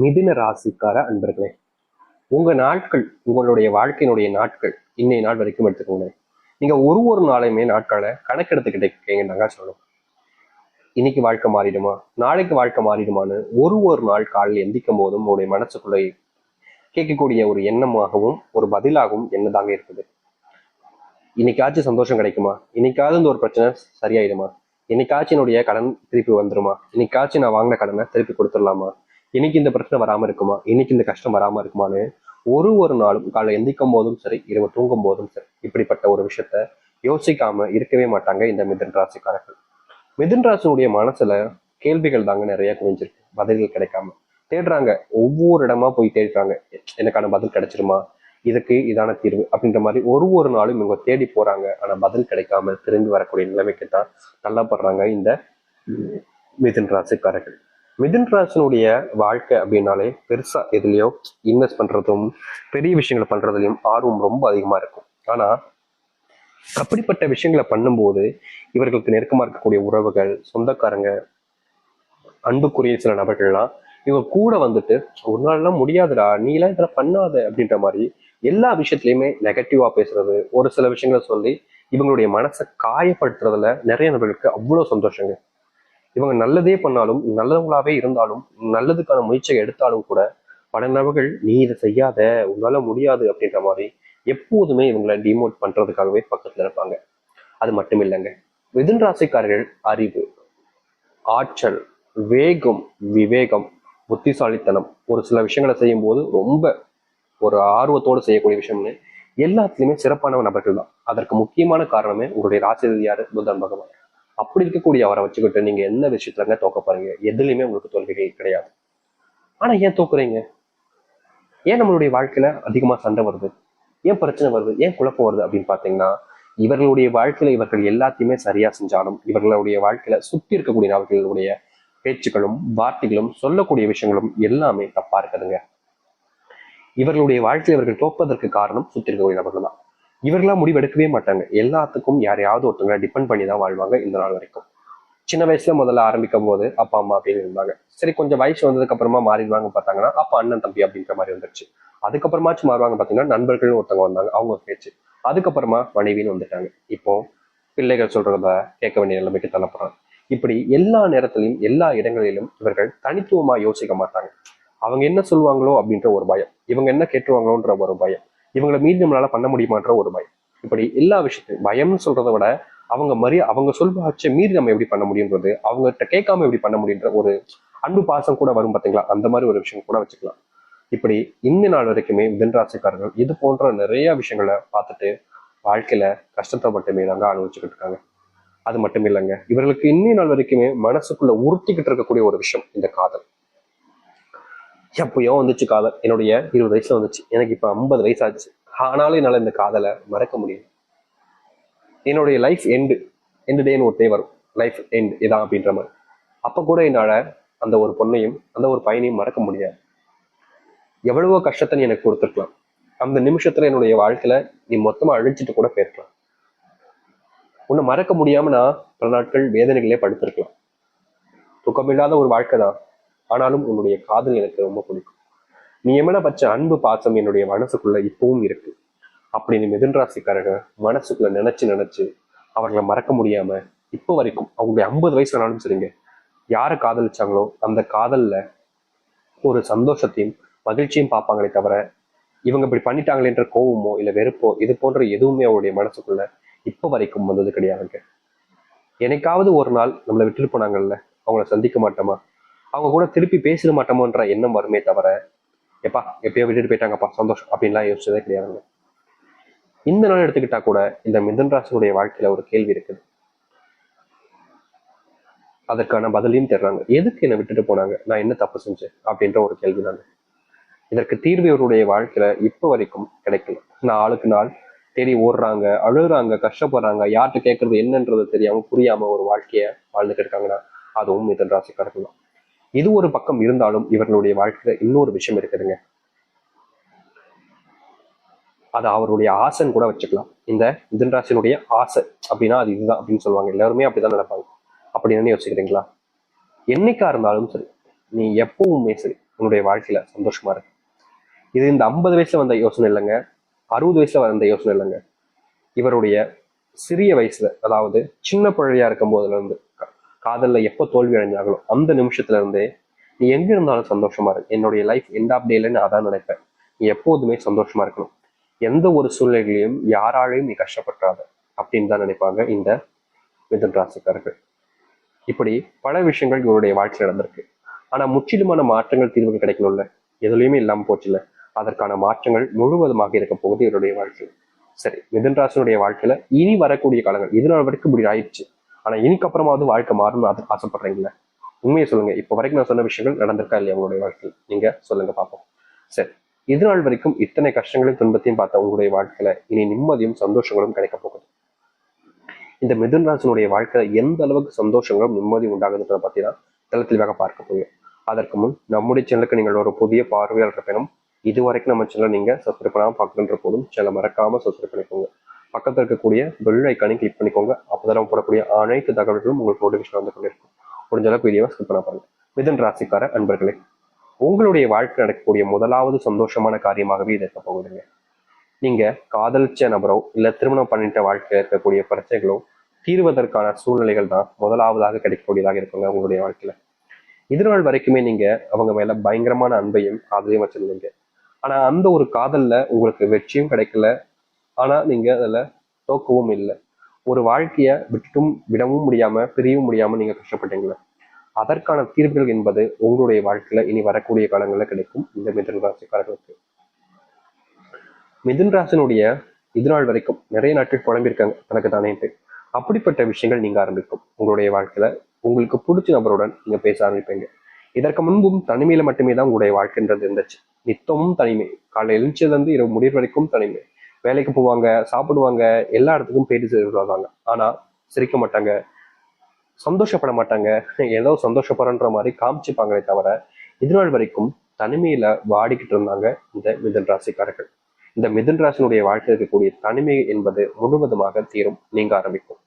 மிதுன ராசிக்கார அன்பர்களே உங்க நாட்கள் உங்களுடைய வாழ்க்கையினுடைய நாட்கள் இன்னைய நாள் வரைக்கும் எடுத்துக்கோங்க நீங்க ஒரு ஒரு நாளையுமே நாட்களை கணக்கெடுத்துக்கிட்டே இருக்கீங்கன்னாங்க சொல்லணும். இன்னைக்கு வாழ்க்கை மாறிடுமா? நாளைக்கு வாழ்க்கை மாறிடுமான்னு ஒரு ஒரு நாள் காலையில் எந்திக்கும் போதும் உங்களுடைய மனசுக்குள்ளே கேட்கக்கூடிய ஒரு எண்ணமாகவும் ஒரு பதிலாகவும் என்னதாங்க இருக்குது? இன்னைக்காச்சும் சந்தோஷம் கிடைக்குமா? இன்னைக்காவது இந்த ஒரு பிரச்சனை சரியாயிடுமா? இன்னைக்காச்சும் என்னுடைய கடன் திருப்பி வந்துருமா? இன்னைக்காச்சும் நான் வாங்கின கடனை திருப்பி கொடுத்துடலாமா? இன்னைக்கு இந்த பிரச்சனை வராம இருக்குமா? இன்னைக்கு இந்த கஷ்டம் வராம இருக்குமான்னு ஒரு ஒரு நாளும் காலை எந்திக்கும் போதும் சரி இரவு தூங்கும் போதும் சரி இப்படிப்பட்ட ஒரு விஷயத்த யோசிக்காம இருக்கவே மாட்டாங்க இந்த மிதன் ராசிக்காரர்கள். மிதன் ராசினுடைய மனசுல கேள்விகள் தாங்க நிறைய குவிஞ்சிருக்கு. பதில்கள் கிடைக்காம. தேடுறாங்க. ஒவ்வொரு இடமா போய் தேடுறாங்க. எனக்கான பதில் கிடைச்சிருமா? இதுக்கு இதான தீர்வு அப்படின்ற மாதிரி ஒரு ஒரு நாளும் இவங்க தேடி போறாங்க. ஆனா பதில் கிடைக்காம திரும்பி வரக்கூடிய நிலைமைக்கு தான் தள்ளப்படுறாங்க இந்த மிதன் மிதுன் ராசிக்காரர்கள். மிதுன்ராசனுடைய வாழ்க்கை அப்படின்னாலே பெருசா எதுலயோ இன்வெஸ்ட் பண்றதும் பெரிய விஷயங்களை பண்றதுலயும் ஆர்வம் ரொம்ப அதிகமா இருக்கும். ஆனா அப்படிப்பட்ட விஷயங்களை பண்ணும்போது இவர்களுக்கு நெருக்கமா இருக்கக்கூடிய உறவுகள் சொந்தக்காரங்க அன்புக்குரிய சில நபர்கள்லாம் இவங்க கூட வந்துட்டு ஒரு நாள்லாம் முடியாதுடா நீ எல்லாம் இதெல்லாம் பண்ணாத அப்படின்ற மாதிரி எல்லா விஷயத்துலயுமே நெகட்டிவா பேசுறது ஒரு சில விஷயங்களை சொல்லி இவங்களுடைய மனசை காயப்படுத்துறதுல நிறைய நபர்களுக்கு அவ்வளவு சந்தோஷங்க. இவங்க நல்லதே பண்ணாலும் நல்லவங்களாவே இருந்தாலும் நல்லதுக்கான முயற்சியை எடுத்தாலும் கூட பல நபர்கள் நீ இதை செய்யாத உன்னால முடியாது அப்படின்ற மாதிரி எப்போதுமே இவங்களை டிமோட் பண்றதுக்காகவே பக்கத்துல இருப்பாங்க. அது மட்டும் இல்லைங்க. மிதுன் ராசிக்காரர்கள் அறிவு ஆற்றல் வேகம் விவேகம் புத்திசாலித்தனம். ஒரு சில விஷயங்களை செய்யும்போது ரொம்ப ஒரு ஆர்வத்தோடு செய்யக்கூடிய விஷயம்னு எல்லாத்துலயுமே சிறப்பான நபர்கள் தான். அதற்கு முக்கியமான காரணமே உங்களுடைய ராசி யாரு? புதன் பகவான். அப்படி இருக்கக்கூடிய அவரை வச்சுக்கிட்டு நீங்க எந்த விஷயத்துலங்க தோக்க போறீங்க? எதுலையுமே உங்களுக்கு தோல்விகள் கிடையாது. ஆனா ஏன் தோக்குறீங்க? ஏன் நம்மளுடைய வாழ்க்கையில அதிகமா சண்டை வருது? ஏன் பிரச்சனை வருது? ஏன் குழப்பம் வருது அப்படின்னு பாத்தீங்கன்னா இவர்களுடைய வாழ்க்கையில இவர்கள் எல்லாத்தையுமே சரியா செஞ்சாலும் இவர்களுடைய வாழ்க்கையில சுத்தி இருக்கக்கூடிய நபர்களுடைய பேச்சுக்களும் வார்த்தைகளும் சொல்லக்கூடிய விஷயங்களும் எல்லாமே தப்பா இருக்குதுங்க. இவர்களுடைய வாழ்க்கையில் இவர்கள் தோப்பதற்கு காரணம் சுத்தி இருக்கக்கூடிய நபர்கள் தான். இவர்களா முடிவெடுக்கவே மாட்டாங்க. எல்லாத்துக்கும் யாரையாவது ஒருத்தவங்களை டிபெண்ட் பண்ணி தான் வாழ்வாங்க இந்த நாள் வரைக்கும். சின்ன வயசுல முதல்ல ஆரம்பிக்கும் போது அப்பா அம்மா அப்படின்னு இருந்தாங்க. சரி கொஞ்சம் வயசு வந்ததுக்கு அப்புறமா மாறிடுவாங்க பார்த்தாங்கன்னா அப்பா அண்ணன் தம்பி அப்படின்ற மாதிரி வந்துருச்சு. அதுக்கப்புறமாச்சும் மாறுவாங்க பார்த்தீங்கன்னா நண்பர்கள்னு ஒருத்தவங்க வந்தாங்க. அவங்க பேச்சு. அதுக்கப்புறமா மனைவின்னு வந்துட்டாங்க. இப்போ பிள்ளைகள் சொல்றத கேட்க வேண்டிய நிலைமைக்கு தள்ளப்படுறாங்க. இப்படி எல்லா நேரத்திலையும் எல்லா இடங்களிலும் இவர்கள் தனித்துவமா யோசிக்க மாட்டாங்க. அவங்க என்ன சொல்லுவாங்களோ அப்படின்ற ஒரு பயம். இவங்க என்ன கேட்டுருவாங்களோன்ற ஒரு பயம். இவங்களை மீறி நம்மளால பண்ண முடியுமான்ற ஒரு பயம். இப்படி எல்லா விஷயத்தையும் பயம்னு சொல்றதை விட அவங்க மரிய அவங்க சொல்வாச்ச மீறி நம்ம எப்படி பண்ண முடியுன்றது அவங்ககிட்ட கேட்காம எப்படி பண்ண முடியுன்ற ஒரு அன்பு பாசம் கூட வரும் பார்த்தீங்களா அந்த மாதிரி ஒரு விஷயம் கூட வச்சுக்கலாம். இப்படி இந்த நாள் வரைக்குமே மிதன்ராசிக்காரர்கள் இது போன்ற நிறைய விஷயங்களை பார்த்துட்டு வாழ்க்கையில கஷ்டத்தை மட்டுமே தாங்க அனுபவிச்சுக்கிட்டு இருக்காங்க. அது மட்டும் இல்லைங்க. இவர்களுக்கு இன்னி நாள் வரைக்குமே மனசுக்குள்ள உறுத்திக்கிட்டு இருக்கக்கூடிய ஒரு விஷயம் இந்த காதல். எப்பயோ வந்துச்சு காதல். என்னுடைய இருபது வயசுல வந்துச்சு. எனக்கு இப்ப ஐம்பது வயசு ஆச்சு ஆனாலும் என்னால் இந்த காதலை மறக்க முடியல. என்னுடைய லைஃப் எண்டு எண்டு டேன்னு ஒரு டே வரும். லைஃப் எண்ட் இதான் அப்படின்ற மாதிரி. அப்ப கூட என்னால அந்த ஒரு பொண்ணையும் அந்த ஒரு பையனையும் மறக்க முடியாது. எவ்வளவோ கஷ்டத்தை நீ எனக்கு கொடுத்துருக்கலாம். அந்த நிமிஷத்துல என்னுடைய வாழ்க்கையில நீ மொத்தமா அழிச்சிட்டு கூட போயிருக்கலாம். உன்னை மறக்க முடியாம நான் பல நாட்கள் வேதனைகளே படுத்திருக்கலாம். துக்கமில்லாத ஒரு வாழ்க்கை தான். ஆனாலும் உன்னுடைய காதல் எனக்கு ரொம்ப பிடிக்கும். நீ எமன பச்ச அன்பு பாசம் என்னுடைய மனசுக்குள்ள இப்பவும் இருக்கு. அப்படின்னு மிதுன் ராசிக்காரங்க மனசுக்குள்ள நினைச்சு நினைச்சு அவர்களை மறக்க முடியாம இப்போ வரைக்கும் அவங்களுடைய ஐம்பது வயசுலனாலும் சரிங்க யாரை காதலிச்சாங்களோ அந்த காதல்ல ஒரு சந்தோஷத்தையும் மகிழ்ச்சியும் பார்ப்பாங்களே தவிர இவங்க இப்படி பண்ணிட்டாங்களேன்ற கோவமோ இல்ல வெறுப்போ இது போன்ற எதுவுமே அவருடைய மனசுக்குள்ள இப்போ வரைக்கும் வந்தது கிடையாதுங்க. என்னைக்காவது ஒரு நாள் நம்மளை விட்டுட்டு போனாங்கல்ல அவங்கள சந்திக்க மாட்டோமா? அவங்க கூட திருப்பி பேசிட மாட்டோமோன்ற எண்ணம் வருமே தவிர எப்பா எப்பயோ விட்டுட்டு போயிட்டாங்கப்பா சந்தோஷம் அப்படின்லாம் யோசிச்சதே கிடையாதுங்க. இந்த நாள் எடுத்துக்கிட்டா கூட இந்த மிதன் ராசினுடைய வாழ்க்கையில ஒரு கேள்வி இருக்குது. அதற்கான பதிலையும் தர்றாங்க எதுக்கு என்னை விட்டுட்டு போனாங்க? நான் என்ன தப்பு செஞ்சேன்? அப்படின்ற ஒரு கேள்வி தாங்க. இதற்கு தீர்வு இவருடைய வாழ்க்கையில இப்போ வரைக்கும் கிடைக்கல. நான் ஆளுக்கு நாள் தேடி ஓடுறாங்க அழுகுறாங்க கஷ்டப்படுறாங்க யார்கிட்ட கேட்கறது என்னன்றது தெரியாம புரியாம ஒரு வாழ்க்கைய வாழ்ந்துட்டு இருக்காங்கன்னா அதுவும் மிதன் ராசிக்காரர்கள் தான். இது ஒரு பக்கம் இருந்தாலும் இவர்களுடைய வாழ்க்கையில இன்னொரு விஷயம் இருக்குதுங்க. அது அவருடைய ஆசைன்னு கூட வச்சுக்கலாம். இந்த மிதன்ராசினுடைய ஆசை அப்படின்னா அது இதுதான் அப்படின்னு சொல்லுவாங்க. எல்லாருமே அப்படிதான் அப்படி அப்படின்னு யோசிக்கிறீங்களா என்னைக்கா இருந்தாலும் சரி நீ எப்பவுமே சரி உன்னுடைய வாழ்க்கையில சந்தோஷமா இருக்கு இது இந்த ஐம்பது வயசுல வந்த யோசனை இல்லைங்க. அறுபது வயசுல வந்த யோசனை இல்லைங்க. இவருடைய சிறிய வயசுல அதாவது சின்ன பிழையா இருக்கும் போதுல இருந்து காதல்ல எப்போ தோல்வி அடைஞ்சாங்களோ அந்த நிமிஷத்துல இருந்தே நீ எங்க இருந்தாலும் சந்தோஷமா இருக்கு என்னுடைய லைஃப் எண்ட் ஆஃப் டேல நான் அதான் நினைப்பேன். நீ எப்போதுமே சந்தோஷமா இருக்கணும். எந்த ஒரு சூழ்நிலையிலையும் யாராலையும் நீ கஷ்டப்படாத அப்படின்னு தான் நினைப்பாங்க இந்த மிதுன் ராசிக்காரர்கள். இப்படி பல விஷயங்கள் இவருடைய வாழ்க்கையில் நடந்திருக்கு. ஆனா முற்றிலுமான மாற்றங்கள் தீர்வுகள் கிடைக்கணும்ல? எதுலையுமே இல்லாம போச்சுல்ல? அதற்கான மாற்றங்கள் முழுவதுமாக இருக்க போகுது இவருடைய வாழ்க்கையில். சரி மிதன் ராசனுடைய வாழ்க்கையில இனி வரக்கூடிய காலங்கள் இது நாள் வரைக்கும் இப்படி ஆயிடுச்சு. ஆனா இனிக்கு அப்புறமாவது வாழ்க்கை மாறணும்னு அது ஆசைப்படுறீங்களா? உண்மையை சொல்லுங்க. இப்போ வரைக்கும் நான் சொன்ன விஷயங்கள் நடந்திருக்கா இல்லையா உங்களுடைய வாழ்க்கையில்? நீங்க சொல்லுங்க பார்ப்போம் சரி. இது நாள் வரைக்கும் இத்தனை கஷ்டங்களையும் துன்பத்தையும் பார்த்த உங்களுடைய வாழ்க்கையில இனி நிம்மதியும் சந்தோஷங்களும் கிடைக்க போகுது. இந்த மிதுன்ராசனுடைய வாழ்க்கையில எந்த அளவுக்கு சந்தோஷங்களும் நிம்மதியும் உண்டாகுதுன்றத பத்தி தான் தளத்திலாக பார்க்க போகிறோம். அதற்கு முன் நம்முடைய சேனலுக்கு நீங்கள் ஒரு புதிய பார்வையாளர் பயணம் இது வரைக்கும் நம்ம சேனல் நீங்க சப்ஸ்கிரைப் பண்ணாமல் பார்க்குன்ற போதும் சேனல் மறக்காம சப்ஸ்கிரைப் பண்ணிக்கோங்க. பக்கத்தில் இருக்கக்கூடிய பெல் ஐக்கானை கிளிக் பண்ணிக்கோங்க. அப்போதான் போடக்கூடிய அனைத்து தகவல்களும் உங்களுக்கு நோட்டிஃபிகேஷன் வந்து கொண்டிருக்கும் முடிஞ்ச அளவுக்கு வீடியோவை ஸ்கிப் பண்ண பாருங்க. மிதன் ராசிக்கார அன்பர்களே உங்களுடைய வாழ்க்கை நடக்கக்கூடிய முதலாவது சந்தோஷமான காரியமாகவே இது இருக்க போகுதுங்க. நீங்க காதலிச்ச நபரோ இல்ல திருமணம் பண்ணிட்ட வாழ்க்கையில இருக்கக்கூடிய பிரச்சனைகளோ தீர்வதற்கான சூழ்நிலைகள் தான் முதலாவதாக கிடைக்கக்கூடியதாக இருக்குங்க உங்களுடைய வாழ்க்கையில. இது வரைக்குமே நீங்க அவங்க மேல பயங்கரமான அன்பையும் காதலையும் வச்சிருந்தீங்க. ஆனா அந்த ஒரு காதல்ல உங்களுக்கு வெற்றியும் கிடைக்கல ஆனா நீங்க அதுல தோக்கவும் இல்லை. ஒரு வாழ்க்கையை விட்டுட்டும் விடவும் முடியாம பிரியவும் முடியாம நீங்க கஷ்டப்பட்டீங்களே? அதற்கான தீர்வுகள் என்பது உங்களுடைய வாழ்க்கையில இனி வரக்கூடிய காலங்களில் கிடைக்கும் இந்த மிதுன் ராசிக்காரர்களுக்கு. மிதுன் ராசினுடைய இதுநாள் வரைக்கும் நிறைய நாட்கள் குழம்பிருக்காங்க தனக்கு தானேன்ட்டு. அப்படிப்பட்ட விஷயங்கள் நீங்க ஆரம்பிக்கும். உங்களுடைய வாழ்க்கையில உங்களுக்கு பிடிச்ச நபருடன் நீங்க பேச ஆரம்பிப்பீங்க. இதற்கு முன்பும் தனிமையில மட்டுமே தான் உங்களுடைய வாழ்க்கைன்றது இருந்துச்சு. நித்தமும் தனிமை. காலை எழுச்சியிலேருந்து இருந்து இரவு முடிவு வரைக்கும் தனிமை. வேலைக்கு போவாங்க சாப்பிடுவாங்க எல்லா இடத்துக்கும் போயிட்டு சென்று ஆனால் ஆனா சிரிக்க மாட்டாங்க சந்தோஷப்பட மாட்டாங்க. ஏதோ சந்தோஷப்படுறன்ற மாதிரி காமிச்சுப்பாங்களே தவிர இதுநாள் வரைக்கும் தனிமையில வாடிக்கிட்டு இருந்தாங்க இந்த மிதன் ராசிக்காரர்கள். இந்த மிதன் ராசினுடைய வாழ்க்கை இருக்கக்கூடிய தனிமை என்பது முழுவதுமாக தீரும் நீங்க ஆரம்பிக்கும்.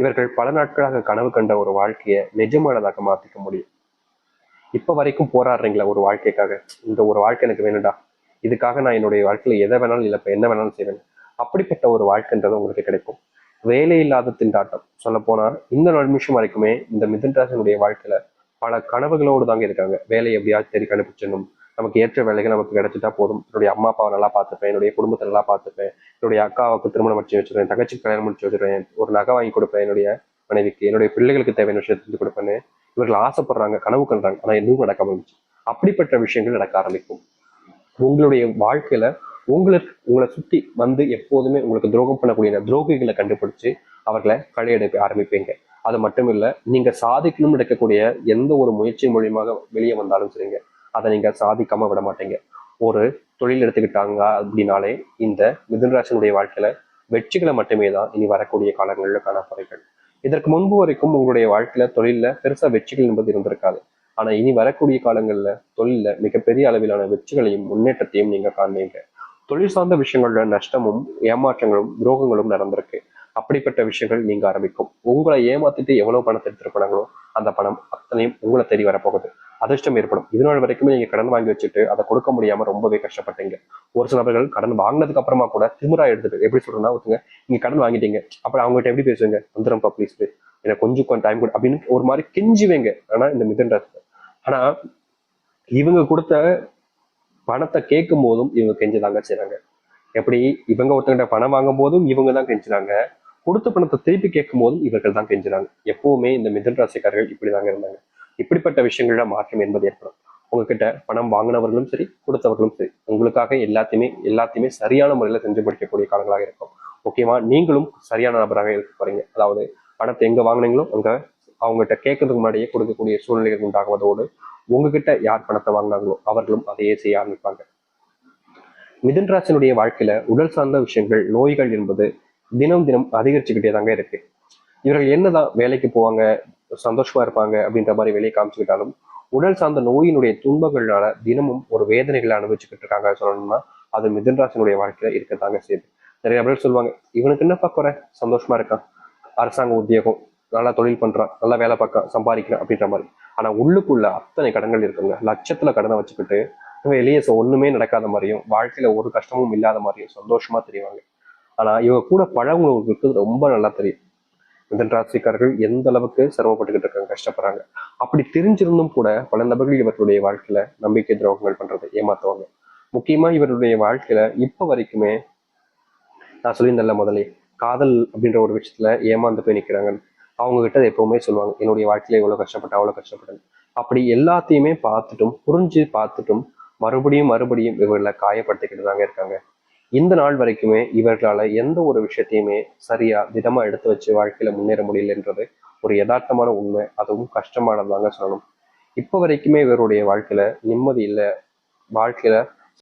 இவர்கள் பல நாட்களாக கனவு கண்ட ஒரு வாழ்க்கையை நிஜமானதாக மாத்திக்க முடியும். இப்ப வரைக்கும் போராடுறீங்களா ஒரு வாழ்க்கைக்காக? இந்த ஒரு வாழ்க்கை எனக்கு வேணும்டா. இதுக்காக நான் என்னுடைய வாழ்க்கையில் எதை வேணாலும் இல்லை என்ன வேணாலும் செய்வேன். அப்படிப்பட்ட ஒரு வாழ்க்கைன்றது உங்களுக்கு கிடைக்கும். வேலை இல்லாத திண்டாட்டம். சொல்ல போனால் இந்த நிமிஷம் வரைக்குமே இந்த மிதன் ராசினுடைய வாழ்க்கையில பல கனவுகளோடு தாங்க இருக்காங்க. வேலையை எப்படியாச்சும் தேடி கண்டுபிடிச்சிடணும். நமக்கு ஏற்ற வேலைகள் நமக்கு கிடைச்சிட்டா போதும். என்னுடைய அம்மா அப்பாவை நல்லா பார்த்துப்பேன். என்னுடைய குடும்பத்தை நல்லா பார்த்துப்பேன். என்னுடைய அக்காவுக்கு திருமணம் முடிச்சு வச்சிருவேன் தங்கச்சி கல்யாணம் முடிச்சு வச்சிருவேன் ஒரு நகை வாங்கி கொடுப்பேன் என்னுடைய மனைவிக்கு. என்னுடைய பிள்ளைகளுக்கு தேவையான விஷயத்தை செஞ்சு கொடுப்பேன்னு இவர்கள் ஆசைப்படுறாங்க கனவு கண்றாங்க ஆனால் எதுவும் நடக்க ஆரம்பிச்சு அப்படிப்பட்ட விஷயங்கள் நடக்க ஆரம்பிக்கும். உங்களுடைய வாழ்க்கையில உங்களுக்கு உங்களை சுத்தி வந்து எப்போதுமே உங்களுக்கு துரோகம் பண்ணக்கூடிய துரோகிகளை கண்டுபிடிச்சு அவர்களை களையெடுக்க ஆரம்பிப்பீங்க. அது மட்டும் இல்ல நீங்க சாதிக்கணும்னு எடுக்கக்கூடிய எந்த ஒரு முயற்சி மூலியமாக வெளியே வந்தாலும் சரிங்க அதை நீங்க சாதிக்காம விட மாட்டீங்க. ஒரு தொழில் எடுத்துக்கிட்டாங்க அப்படின்னாலே இந்த மிதுனராசனுடைய வாழ்க்கையில வெற்றிகளை மட்டுமே தான் இனி வரக்கூடிய காலங்களில் காணப்படுறீர்கள் இதற்கு முன்பு வரைக்கும் உங்களுடைய வாழ்க்கையில தொழில பெருசா வெற்றிகள் என்பது இருந்திருக்காது. ஆனா இனி வரக்கூடிய காலங்கள்ல தொழில மிகப்பெரிய அளவிலான வெற்றிகளையும் முன்னேற்றத்தையும் நீங்க காண்பீங்க. தொழில் சார்ந்த விஷயங்களோட நஷ்டமும் ஏமாற்றங்களும் துரோகங்களும் நடந்திருக்கு. அப்படிப்பட்ட விஷயங்கள் நீங்க ஆரம்பிக்கும். உங்களை ஏமாத்திட்டு எவ்வளவு பணத்தை எடுத்துட்டு போனாங்களோ அந்த பணம் அத்தனையும் உங்களை தேடி வரப்போகுது. அதிர்ஷ்டம் ஏற்படும். இதனால வரைக்குமே நீங்க கடன் வாங்கி வச்சுட்டு அதை கொடுக்க முடியாம ரொம்பவே கஷ்டப்பட்டீங்க. ஒரு சில நபர்கள் கடன் வாங்கினதுக்கு அப்புறமா கூட திமுறா எடுத்துட்டு எப்படி சொல்றேன்னா ஒருத்தங்க நீங்க கடன் வாங்கிட்டீங்க. அப்புறம் அவங்ககிட்ட எப்படி பேசுவீங்க? வந்துடும்ப்பா ப்ளீஸ் எனக்கு கொஞ்சம் கொஞ்சம் டைம் கொடு. அப்படின்னு ஒரு மாதிரி கெஞ்சுவேங்க. ஆனா இந்த மிதன் ஆனா இவங்க கொடுத்த பணத்தை கேட்கும் போதும் இவங்க கெஞ்சுதாங்க செய்றாங்க. எப்படி? இவங்க ஒருத்தங்கிட்ட பணம் வாங்கும் போதும் இவங்க தான் கெஞ்சுறாங்க. கொடுத்த பணத்தை திருப்பி கேட்கும் போதும் இவர்கள் தான் கெஞ்சுறாங்க. எப்பவுமே இந்த மிதன் ராசிக்காரர்கள் இப்படிதாங்க இருந்தாங்க. இப்படிப்பட்ட விஷயங்கள மாற்றம் என்பது ஏற்படும். உங்ககிட்ட பணம் வாங்கினவர்களும் சரி கொடுத்தவர்களும் சரி உங்களுக்காக எல்லாத்தையுமே எல்லாத்தையுமே சரியான முறையில செஞ்சு முடிக்கக்கூடிய காலங்களாக இருக்கும். முக்கியமா நீங்களும் சரியான நபராக இருக்க போறீங்க. அதாவது பணத்தை எங்க வாங்குனீங்களோ அங்க அவங்ககிட்ட கேட்கறதுக்கு முன்னாடியே கொடுக்கக்கூடிய சூழ்நிலைகள் உண்டாகுவதோடு உங்ககிட்ட யார் பணத்தை வாங்கினாங்களோ அவர்களும் அதையே செய்ய ஆரம்பிப்பாங்க. மிதன்ராசனுடைய வாழ்க்கையில உடல் சார்ந்த விஷயங்கள் நோய்கள் என்பது தினம் தினம் அதிகரிச்சுக்கிட்டே தாங்க இருக்கு. இவர்கள் என்னதான் வேலைக்கு போவாங்க சந்தோஷமா இருப்பாங்க அப்படின்ற மாதிரி வெளியே காமிச்சுக்கிட்டாலும் உடல் சார்ந்த நோயினுடைய துன்பங்களால தினமும் ஒரு வேதனைகளை அனுபவிச்சுக்கிட்டு இருக்காங்க சொல்லணும்னா அது மிதன்ராசனுடைய வாழ்க்கையில இருக்கத்தாங்க செய்யுது. நிறைய பேர் சொல்லுவாங்க இவனுக்கு என்னப்பா குறை? சந்தோஷமா இருக்கான். அரசாங்க உத்தியோகம் நல்லா தொழில் பண்றான் நல்லா வேலை பார்க்க சம்பாதிக்கிறான் அப்படின்ற மாதிரி. ஆனா உள்ளுக்குள்ள அத்தனை கடன்கள் இருக்குங்க. லட்சத்துல கடனை வச்சுக்கிட்டு வெளியே ஒண்ணுமே நடக்காத மாதிரியும் வாழ்க்கையில ஒரு கஷ்டமும் இல்லாத மாதிரியும் சந்தோஷமா தெரிவாங்க. ஆனா இவங்க கூட பழகுனவங்களுக்கு ரொம்ப நல்லா தெரியும். மிதன் ராசிக்காரர்கள் எந்த அளவுக்கு சிரமப்பட்டுக்கிட்டு இருக்காங்க கஷ்டப்படுறாங்க. அப்படி தெரிஞ்சிருந்தும் கூட பல நபர்கள் இவர்களுடைய வாழ்க்கையில நம்பிக்கை துரோகங்கள் பண்றது ஏமாத்துவாங்க. முக்கியமா இவருடைய வாழ்க்கையில இப்ப வரைக்குமே நான் சொல்லியிருந்தேன்ல முதலே காதல் அப்படின்ற ஒரு விஷயத்துல ஏமாந்து போய் நிக்கிறாங்க அவங்க கிட்ட அதை எப்பவுமே சொல்லுவாங்க என்னுடைய வாழ்க்கையில எவ்வளவு கஷ்டப்பட்டேன் அவ்வளோ கஷ்டப்பட்டேன். அப்படி எல்லாத்தையுமே பார்த்துட்டும் புரிஞ்சு பார்த்துட்டும் மறுபடியும் மறுபடியும் இவர்களை காயப்படுத்திக்கிட்டு தாங்க இருக்காங்க. இந்த நாள் வரைக்குமே இவர்களால எந்த ஒரு விஷயத்தையுமே சரியா திடமாக எடுத்து வச்சு வாழ்க்கையில முன்னேற முடியலன்றது ஒரு யதார்த்தமான உண்மை அதுவும் கஷ்டமானதாங்க சொல்லணும். இப்போ வரைக்குமே இவருடைய வாழ்க்கையில நிம்மதி இல்லை வாழ்க்கையில